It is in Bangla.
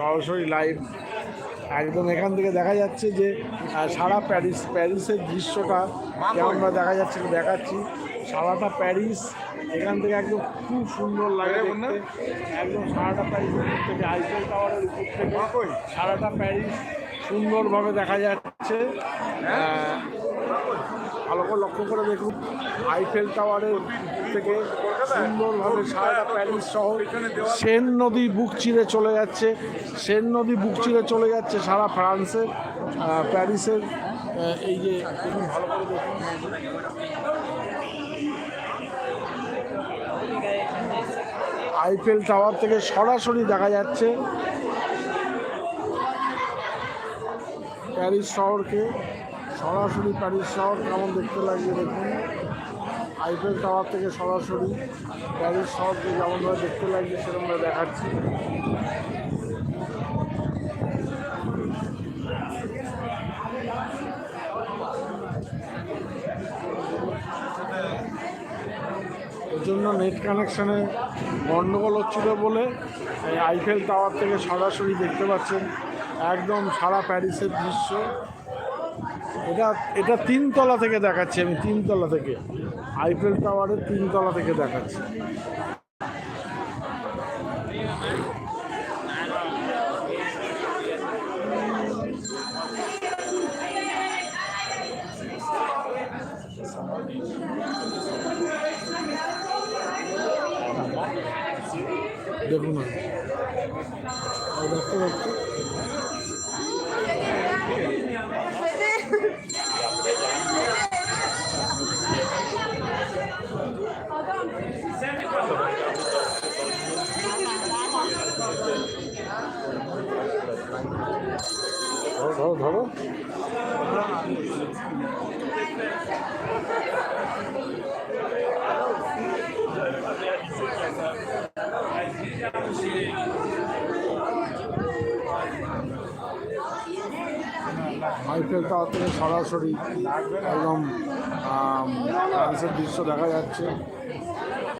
সরাসরি লাইভ একদম এখান থেকে দেখা যাচ্ছে যে সারা প্যারিস প্যারিসের দৃশ্যটা আমরা দেখা যাচ্ছে দেখাচ্ছি। সারাটা প্যারিস এখান থেকে একদম খুব সুন্দর লাগে দেখতে। একদম সারাটা প্যারিস থেকে আইফেল টাওয়ারের উপর থেকে সারাটা প্যারিস সুন্দরভাবে দেখা যাচ্ছে। আহ, ভালো করে লক্ষ্য করে দেখুন। আইফেল টাওয়ারের থেকে সুন্দরভাবে সারাটা প্যারিস শহর সেন নদী বুক চিরে চলে যাচ্ছে। সেন নদী বুক চিরে চলে যাচ্ছে সারা ফ্রান্সের প্যারিসের এই যে ভালো করে দেখুন। আইফেল টাওয়ার থেকে সরাসরি দেখা যাচ্ছে। প্যারিস শহরকে, সরাসরি প্যারিস শহর, কেমন দেখতে লাগছে দেখুন। আইফেল টাওয়ার থেকে সরাসরি প্যারিস শহরকে যেমনভাবে দেখতে লাগছে, সেরকমভাবে দেখাচ্ছি। ওর জন্য নেট কানেকশানে গণ্ডগোল হচ্ছিল বলে আইফেল টাওয়ার থেকে সরাসরি দেখতে পাচ্ছেন। একদম সারা প্যারিসের দৃশ্য। এটা এটা তিনতলা থেকে দেখাচ্ছি আমি, তিনতলা থেকে। আইফেল টাওয়ারের তিনতলা থেকে দেখাচ্ছি। দেখুন Aydaş'ta yoktu. Tamam tamam. Thank you. Eiffel tower থেকে সরাসরি একদম ফ্রান্সের দৃশ্য দেখা যাচ্ছে।